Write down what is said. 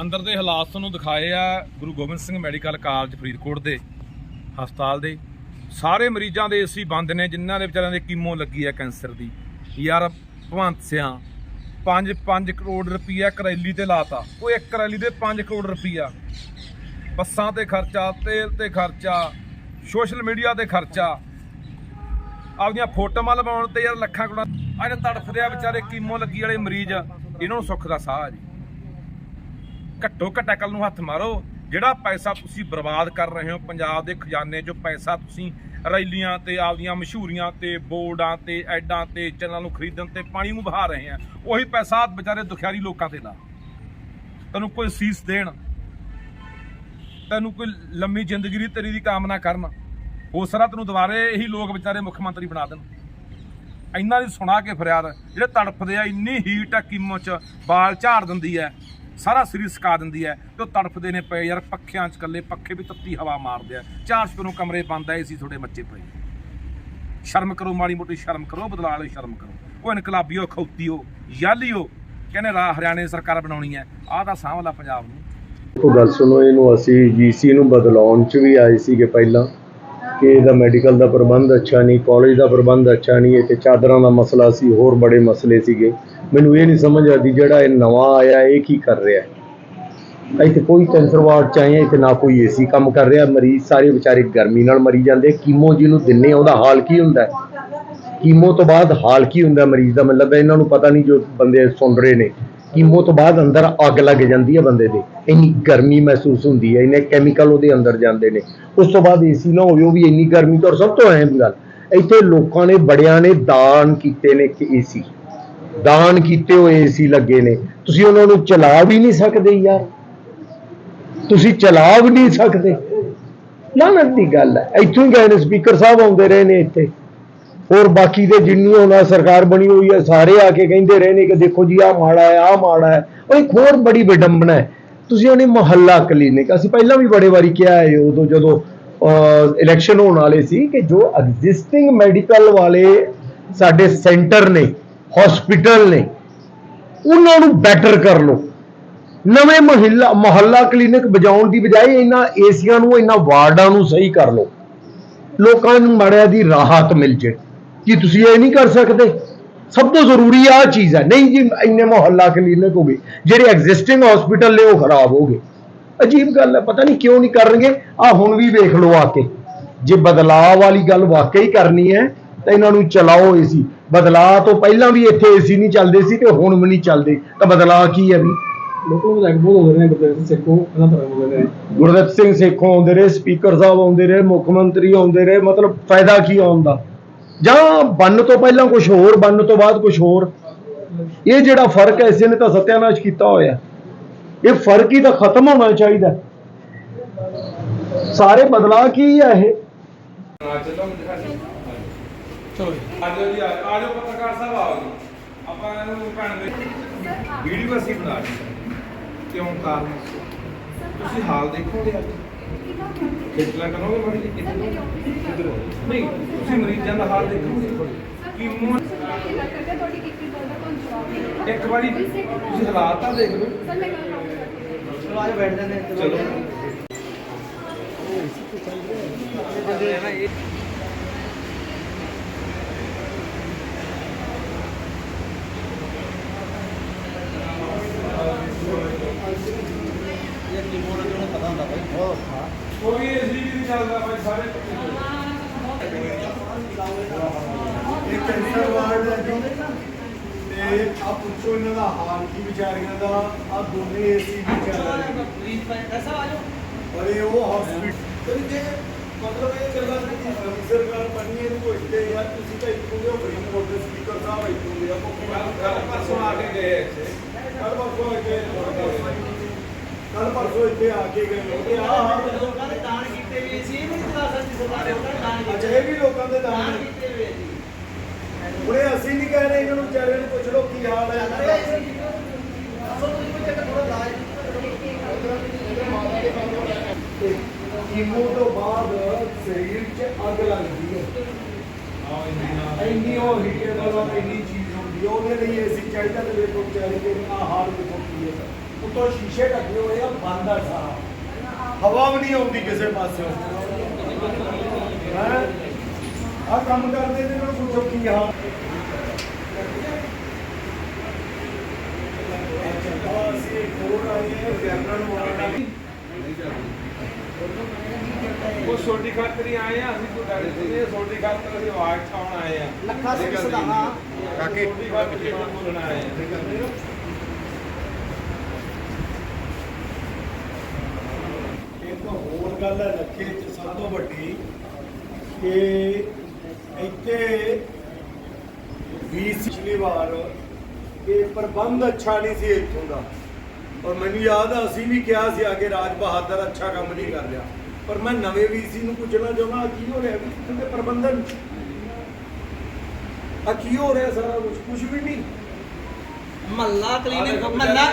ਅੰਦਰ ਦੇ ਹਾਲਾਤ ਤੁਹਾਨੂੰ ਦਿਖਾਏ ਆ ਗੁਰੂ ਗੋਬਿੰਦ ਸਿੰਘ ਮੈਡੀਕਲ ਕਾਲਜ ਫਰੀਦਕੋਟ ਦੇ ਹਸਪਤਾਲ ਦੇ। ਸਾਰੇ ਮਰੀਜ਼ਾਂ ਦੇ ਏਸੀ ਬੰਦ ਨੇ, ਜਿਨ੍ਹਾਂ ਦੇ ਵਿਚਾਰਿਆਂ ਦੇ ਕੀਮੋ ਲੱਗੀ ਆ ਕੈਂਸਰ ਦੀ। ਯਾਰ ਭਵੰਤ ਸਿਆ 5 5 ਕਰੋੜ ਰੁਪਈਆ ਕਰੈਲੀ ਤੇ ਲਾਤਾ। ਉਹ ਇੱਕ ਕਰੈਲੀ ਦੇ 5 ਕਰੋੜ ਰੁਪਈਆ। ਬੱਸਾਂ ਤੇ ਖਰਚਾ, ਤੇਲ ਤੇ ਖਰਚਾ, ਸੋਸ਼ਲ ਮੀਡੀਆ ਤੇ ਖਰਚਾ। ਆਪਦੀਆਂ ਫੋਟੋਆਂ ਲਵਾਉਣ ਤੇ ਯਾਰ ਲੱਖਾਂ ਕਰੋੜਾਂ ਅੱਜ ਤੜਫਦੇ ਆ ਵਿਚਾਰੇ ਕੀਮੋ ਲੱਗੀ ਵਾਲੇ ਮਰੀਜ਼। ਇਹਨਾਂ ਨੂੰ ਸੁੱਖ ਦਾ ਸਾਹ ਆ ਜੀ। ਘੱਟੋ ਘੱਟ ਅਕਲ ਨੂੰ ਹੱਥ ਮਾਰੋ। ਜਿਹੜਾ ਪੈਸਾ ਤੁਸੀਂ ਬਰਬਾਦ ਕਰ ਰਹੇ ਹੋ, ਪੰਜਾਬ ਦੇ ਖਜ਼ਾਨੇ 'ਚੋਂ ਪੈਸਾ ਤੁਸੀਂ ਰੈਲੀਆਂ ਤੇ ਆਪਦੀਆਂ ਮਸ਼ਹੂਰੀਆਂ ਤੇ ਬੋਰਡਾਂ ਤੇ ਐਡਾਂ ਤੇ ਚੈਨਲਾਂ ਨੂੰ ਖਰੀਦਣ ਤੇ ਪਾਣੀ ਨੂੰ ਬਹਾ ਰਹੇ ਆ, ਉਹੀ ਪੈਸਾ ਵਿਚਾਰੇ ਦੁਖਿਆਰੀ ਲੋਕਾਂ ਤੇ ਲਾ। ਤੈਨੂੰ ਕੋਈ ਸੀਸ ਦੇਣ, ਤੈਨੂੰ ਕੋਈ ਲੰਮੀ ਜ਼ਿੰਦਗੀ ਦੀ ਤੇਰੀ ਦੀ ਕਾਮਨਾ ਕਰਨ, ਹੋ ਸਕਦਾ ਤੈਨੂੰ ਦੁਬਾਰੇ ਇਹੀ ਲੋਕ ਵਿਚਾਰੇ ਮੁੱਖ ਮੰਤਰੀ ਬਣਾ ਦੇਣ। ਇੰਨਾ ਦੀ ਸੁਣਾ ਕੇ ਫਰਿਆਦ, ਜਿਹੜੇ ਤੜਫਦੇ ਆ, ਇੰਨੀ ਹੀਟ ਆ ਕੀਮੋ ਚ ਬਾਲ ਝਾੜ ਦਿੰਦੀ ਐ ਸਾਰਾ ਸਰੀਰ ਸਕਾ ਦਿੰਦੀ ਐ ਤੇ ਉਹ ਤੜਫਦੇ ਨੇ ਪਏ ਯਾਰ, ਪੱਖਿਆਂ ਚ ਕੱਲੇ ਪੱਖੇ ਵੀ ਤੱਤੀ ਹਵਾ ਮਾਰਦੇ ਆ। ਚਾਰ ਸਪਰੋਂ ਕਮਰੇ ਬੰਦ ਐ ਸੀ ਤੁਹਾਡੇ ਬੱਚੇ ਪਏ। ਸ਼ਰਮ ਕਰੋ, ਮਾੜੀ ਮੋਟੀ ਸ਼ਰਮ ਕਰੋ ਬਦਲਾ ਵਾਲੀ ਸ਼ਰਮ ਕਰੋ। ਉਹ ਇਨਕਲਾਬੀਓ ਖੌਤੀਓ ਯਾਲੀਓ ਕਹਿੰਦੇ ਰਾ ਹਰਿਆਣੇ ਸਰਕਾਰ ਬਣਾਉਣੀ ਹੈ। ਆਹ ਤਾਂ ਸਾਂਭ ਲਾ ਪੰਜਾਬ ਨੂੰ। ਉਹ ਗੱਲ ਸੁਣੋ, ਇਹਨੂੰ ਅਸੀਂ ਜੀਸੀ ਨੂੰ ਬਦਲਾਉਣ ਚ ਵੀ ਆਏ ਸੀਗੇ ਪਹਿਲਾਂ। ਕਿ ਇਹਦਾ ਮੈਡੀਕਲ ਦਾ ਪ੍ਰਬੰਧ ਅੱਛਾ ਨਹੀਂ ਕਾਲਜ ਦਾ ਪ੍ਰਬੰਧ ਅੱਛਾ ਨਹੀਂ ਇੱਥੇ ਚਾਦਰਾਂ ਦਾ ਮਸਲਾ ਸੀ ਹੋਰ ਬੜੇ ਮਸਲੇ ਸੀਗੇ। ਮੈਨੂੰ ਇਹ ਨਹੀਂ ਸਮਝ ਆਦੀ ਜਿਹੜਾ ਇਹ ਨਵਾਂ ਆਇਆ ਇਹ ਕੀ ਕਰ ਰਿਹਾ ਹੈ? ਇੱਥੇ ਕੋਈ ਕੈਂਸਰ ਵਾਰਡ ਚ ਇੱਥੇ ਨਾ ਕੋਈ ਏਸੀ ਕੰਮ ਕਰ ਰਿਹਾ ਮਰੀਜ਼ ਸਾਰੇ ਵਿਚਾਰੇ ਗਰਮੀ ਨਾਲ ਮਰੀ ਜਾਂਦੇ ਕੀਮੋ ਜਿਹਨੂੰ ਦਿੰਨੇ ਆ, ਉਹਦਾ ਹਾਲ ਕੀ ਹੁੰਦਾ ਕੀਮੋ ਤੋਂ ਬਾਅਦ ਹਾਲ ਕੀ ਹੁੰਦਾ ਮਰੀਜ਼ ਦਾ? ਮਤਲਬ ਹੈ ਇਹਨਾਂ ਨੂੰ ਪਤਾ ਨਹੀਂ ਜੋ ਬੰਦੇ ਸੁਣ ਰਹੇ ਨੇ। ਕੀਮੋ ਤੋਂ ਬਾਅਦ ਅੰਦਰ ਅੱਗ ਲੱਗ ਜਾਂਦੀ ਹੈ ਬੰਦੇ ਦੇ। ਇੰਨੀ ਗਰਮੀ ਮਹਿਸੂਸ ਹੁੰਦੀ ਹੈ, ਇੰਨੇ ਕੈਮੀਕਲ ਉਹਦੇ ਅੰਦਰ ਜਾਂਦੇ ਨੇ। ਉਸ ਤੋਂ ਬਾਅਦ ਏਸੀ ਨਾ ਹੋਵੇ, ਉਹ ਵੀ ਇੰਨੀ ਗਰਮੀ ਤੋਂ ਸਭ ਤੋਂ ਅਹਿਮ ਗੱਲ, ਇੱਥੇ ਲੋਕਾਂ ਨੇ, ਬੜਿਆਂ ਨੇ ਦਾਨ ਕੀਤੇ ਨੇ ਕਿ ਏਸੀ ਦਾਨ ਕੀਤੇ ਹੋਏ ਏਸੀ ਲੱਗੇ ਨੇ। ਤੁਸੀਂ ਉਹਨਾਂ ਨੂੰ ਚਲਾ ਵੀ ਨਹੀਂ ਸਕਦੇ ਯਾਰ। ਤੁਸੀਂ ਚਲਾ ਵੀ ਨਹੀਂ ਸਕਦੇ। ਲਾਨਤ ਦੀ ਗੱਲ ਹੈ। ਇੱਥੋਂ ਹੀ ਗਏ ਨੇ, ਸਪੀਕਰ ਸਾਹਿਬ ਆਉਂਦੇ ਰਹੇ ਨੇ ਇੱਥੇ। ਹੋਰ ਬਾਕੀ ਦੇ ਜਿੰਨੀ ਉਹਨਾਂ ਸਰਕਾਰ ਬਣੀ ਹੋਈ ਹੈ, ਸਾਰੇ ਆ ਕੇ ਕਹਿੰਦੇ ਰਹੇ ਨੇ ਕਿ ਦੇਖੋ ਜੀ, ਆਹ ਮਾੜਾ ਹੈ, ਆਹ ਮਾੜਾ ਹੈ। ਉਹ ਇੱਕ ਹੋਰ ਬੜੀ ਵਿਡੰਬਨਾ ਹੈ। ਤੁਸੀਂ ਉਹਨੇ ਮੁਹੱਲਾ ਕਲੀਨਿਕ ਅਸੀਂ ਪਹਿਲਾਂ ਵੀ ਬੜੇ ਵਾਰੀ ਕਿਹਾ ਹੈ, ਉਦੋਂ ਜਦੋਂ ਇਲੈਕਸ਼ਨ ਹੋਣ ਵਾਲੇ ਸੀ ਕਿ ਜੋ ਐਗਜ਼ਿਸਟਿੰਗ ਮੈਡੀਕਲ ਵਾਲੇ ਸਾਡੇ ਸੈਂਟਰ ਨੇ ਹਸਪੀਟਲ ਨੇ, ਉਹਨਾਂ ਨੂੰ ਬੈਟਰ ਕਰ ਲਓ। ਨਵੇਂ ਮੁਹੱਲਾ ਮੁਹੱਲਾ ਕਲੀਨਿਕ ਵਜਾਉਣ ਦੀ ਬਜਾਏ ਇਹਨਾਂ ਏਸੀਆਂ ਨੂੰ, ਇਹਨਾਂ ਵਾਰਡਾਂ ਨੂੰ ਸਹੀ ਕਰ ਲਓ। ਲੋਕਾਂ ਨੂੰ ਮੜਿਆ ਦੀ ਰਾਹਤ ਮਿਲ ਜੇ। ਕੀ ਤੁਸੀਂ ਇਹ ਨਹੀਂ ਕਰ ਸਕਦੇ? ਸਭ ਤੋਂ ਜ਼ਰੂਰੀ ਆ ਚੀਜ਼ ਹੈ। ਨਹੀਂ ਜੀ ਇੰਨੇ ਮੁਹੱਲਾ ਕਲੀਨਿਕ ਹੋ ਗਏ ਜਿਹੜੇ ਐਗਜ਼ਿਸਟਿੰਗ ਹਸਪੀਟਲ ਨੇ ਉਹ ਖਰਾਬ ਹੋ ਗਏ। ਅਜੀਬ ਗੱਲ ਹੈ ਪਤਾ ਨਹੀਂ ਕਿਉਂ ਨਹੀਂ ਕਰਨਗੇ? ਆ ਹੁਣ ਵੀ ਵੇਖ ਲਓ ਆ ਕੇ। ਜੇ ਬਦਲਾਅ ਵਾਲੀ ਗੱਲ ਵਾਕਈ ਕਰਨੀ ਹੈ ਤਾਂ ਇਹਨਾਂ ਨੂੰ ਚਲਾਓ ਏਸੀ ਬਦਲਾਅ ਤੋਂ ਪਹਿਲਾਂ ਵੀ ਇੱਥੇ ਏਸੀ ਨਹੀਂ ਚੱਲਦੇ ਸੀ ਤੇ ਹੁਣ ਵੀ ਨਹੀਂ ਚੱਲਦੇ। ਤਾਂ ਬਦਲਾਅ ਕੀ ਹੈ ਵੀ? ਲੋਕਾਂ ਨੂੰ ਵਿਧਾਇਕ ਬਹੁਤ ਆਉਂਦੇ ਨੇ ਗੁਰਦੇਵ ਸਿੰਘ ਸੇਖੋਂ ਇਹਨਾਂ ਤਰ੍ਹਾਂ ਆਉਂਦੇ ਨੇ ਗੁਰਦਿੱਤ ਸਿੰਘ ਸੇਖੋਂ ਆਉਂਦੇ ਰਹੇ ਸਪੀਕਰ ਸਾਹਿਬ ਆਉਂਦੇ ਰਹੇ ਮੁੱਖ ਮੰਤਰੀ ਆਉਂਦੇ ਰਹੇ ਮਤਲਬ ਫਾਇਦਾ ਕੀ ਆਉਣ ਦਾ? ਜਾਂ ਬੰਨ ਤੋਂ ਪਹਿਲਾਂ ਕੁਝ ਹੋਰ, ਬੰਨ ਤੋਂ ਬਾਅਦ ਕੁਝ ਹੋਰ। ਇਹ ਜਿਹੜਾ ਫ਼ਰਕ ਹੈ ਇਸੇ ਨੇ ਤਾਂ ਸਤਿਆਨਾਸ਼ ਕੀਤਾ ਹੋਇਆ। ਇਹ ਫ਼ਰਕ ਹੀ ਤਾਂ ਖਤਮ ਹੋਣਾ ਚਾਹੀਦਾ। ਸਾਰੇ ਬਦਲਾਅ ਕੀ ਹੈ ਇਹ? ਚਲੋ ਆਜੋ ਜੀ ਆਜੋ ਪੱਤਰਕਾਰ ਸਾਹਿਬ ਆਓ ਜੀ। ਆਪਾਂ ਇਹਨੂੰ ਭੈਣ ਦੇ ਵੀਡੀਓ ਅਸੀਂ ਬਣਾ ਲਈ। ਕਿਉਂ ਕਾਰਨ? ਤੁਸੀਂ ਹਾਲ ਦੇਖੋਗੇ ਅੱਜ? ਖੇਤਲਾ ਕਰੋਗੇ ਮਾੜੀ ਜੀ ਕਿੱਧਰ ਨਹੀਂ ਤੁਸੀਂ ਮਰੀਜ਼ਾਂ ਦਾ ਹਾਲ ਦੇਖੋਗੇ ਕੀ ਮੂੰਹ ਇੱਕ ਵਾਰੀ ਤੁਸੀਂ ਹਾਲਾਤ ਤਾਂ ਦੇਖ ਲਓ ਚਲੋ ਕੋਈ ਏਸੀ ਵੀ ਨਹੀਂ ਚੱਲਦਾ ਭਾਈ ਸਾਰੇ ਇਹ ਕੈਂਸਰ ਵਾਰਡ ਹੈ ਜੀ ਤੇ ਆ ਪੁੱਛੋ ਇਹਨਾਂ ਦਾ ਹਾਲ ਕੀ ਵਿਚਾਰੀਆਂ ਦਾ ਆ ਦੋਨੇ ਏਸੀ ਵੀ ਚੱਲ ਰਹੇ ਨੇ ਪਰ ਇਹ ਉਹ ਹਸਪੀਟਲ ਜੇ ਮਤਲਬ ਇਹ ਗੱਲਾਂ ਨਹੀਂ ਨਵੀਂ ਸਰਕਾਰ ਬਣੀ ਇਹਨੂੰ ਪੁੱਛਦੇ ਯਾਰ ਤੁਸੀਂ ਤਾਂ ਇੱਥੋਂ ਦੇ ਫਰੀਦ ਕੋਟ ਦੇ ਸਪੀਕਰ ਸਾਹਿਬ ਇੱਥੋਂ ਦੇ ਆ ਕੱਲ ਕੱਲ ਪਰਸੋਂ ਆ ਕੇ ਗਏ ਇੱਥੇ ਕੱਲ ਪਰਸੋਂ ਇੱਥੇ ਕੱਲ ਪਰਸੋਂ ਇੱਥੇ ਆ ਕੇ ਗਏ ਲੋਕ। ਆ ਲੋਕਾਂ ਦੇ ਦਾਨ ਕੀਤੇ ਵੀ ਸੀ ਇਹ ਵੀ ਨਹੀਂ ਦੱਸ ਸਕਦੀ ਸਰਕਾਰ ਨੇ ਉਹਨਾਂ ਦਾਨ ਕੀਤੇ ਇਹ ਵੀ ਲੋਕਾਂ ਦੇ ਦਾਨ। ਕੀਤੇ ਹੋਏ ਜੀ ਹੁਣੇ ਅਸੀਂ ਨਹੀਂ ਕਹਿ ਰਹੇ ਇਹਨਾਂ ਨੂੰ ਵਿਚਾਰਿਆਂ ਨੂੰ ਪੁੱਛ ਲਓ ਕੀ ਹਾਲ ਹੈ। ਅਸਲ ਵਿੱਚ ਕੋਈ ਥੋੜਾ ਇਲਾਜ ਤੇ ਕੀਮੋ ਤੋਂ ਬਾਅਦ ਸਰੀਰ 'ਚ ਅੱਗ ਲੱਗਦੀ ਹੈ। ਇੰਨੀ ਉਹ ਹੀਟਰ ਨਾਲ ਇੰਨੀ ਚੀਜ਼ ਹੁੰਦੀ ਹੈ। ਉਹਦੇ ਲਈ ਏਸੀ ਚਾਹੀਦਾ ਤੇ ਵੇਖੋ ਵਿਚਾਰੇ ਦੇ ਆ ਹਾਲ ਦੇਖੋ ਕੀ ਹੈ। ਉੱਤੋਂ ਸ਼ੀਸ਼ੇ ਲੱਗੇ ਹੋਏ ਆ ਬੰਦ ਆ ਸਾਰਾ। ਹਵਾ ਵੀ ਨਹੀਂ ਆਉਂਦੀ ਕਿਸੇ ਪਾਸਿਓਂ। ਹੈ? ਆ ਕੰਮ ਕਰਦੇ ਨੇ ਨੂੰ ਪੁੱਛੋ ਕੀ ਹਾਲ ਅਸੀਂ ਹੋਰ ਆਏ ਹਾਂ ਜਨਰਲ ਵਾਰਡ ਉਹ ਛੋਟੀ ਖਾਤਰ ਆਏ ਆ ਅਸੀਂ ਕੋਈ ਗੱਲ ਨਹੀਂ ਛੋਟੀ ਖਾਤਰ ਅਸੀਂ ਆਵਾਜ਼ ਛਾਉਣ ਆਏ ਆ। ਲੱਖਾ ਸਿੰਘ ਸਦਾਨਾ ਕਾਕੇ ਛੋਟੀ ਖਾਤਰ ਬੋਲਣ ਆਏ ਆ ਇੱਕ ਹੋਰ ਗੱਲ ਹੈ ਲੱਖੇ ਚ ਸਭ ਤੋਂ ਵੱਡੀ ਕਿ ਇੱਥੇ ਵੀ ਪਿਛਲੀ ਵਾਰ ਇਹ ਪ੍ਰਬੰਧ ਅੱਛਾ ਨਹੀਂ ਸੀ ਇੱਥੋਂ ਦਾ। ਔਰ ਮੈਨੂੰ ਯਾਦ ਆ ਅਸੀਂ ਵੀ ਕਿਹਾ ਸੀ ਅੱਗੇ ਰਾਜ ਬਹਾਦਰ ਅੱਛਾ ਕੰਮ ਨਹੀਂ ਕਰ ਰਿਹਾ। ਪਰ ਮੈਂ ਨਵੇਂ ਵੀਸੀ ਨੂੰ ਪੁੱਛਣਾ ਚਾਹੁੰਦਾ ਕੀ ਹੋ ਰਿਹਾ? ਵੀ ਇੱਥੋਂ ਦੇ ਪ੍ਰਬੰਧਨ ਆ ਕੀ ਹੋ ਰਿਹਾ ਸਾਰਾ ਕੁਝ ਕੁਝ ਵੀ ਨਹੀਂ। ਮੱਲਾ ਕਲੀਨਿਕ ਮੱਲਾ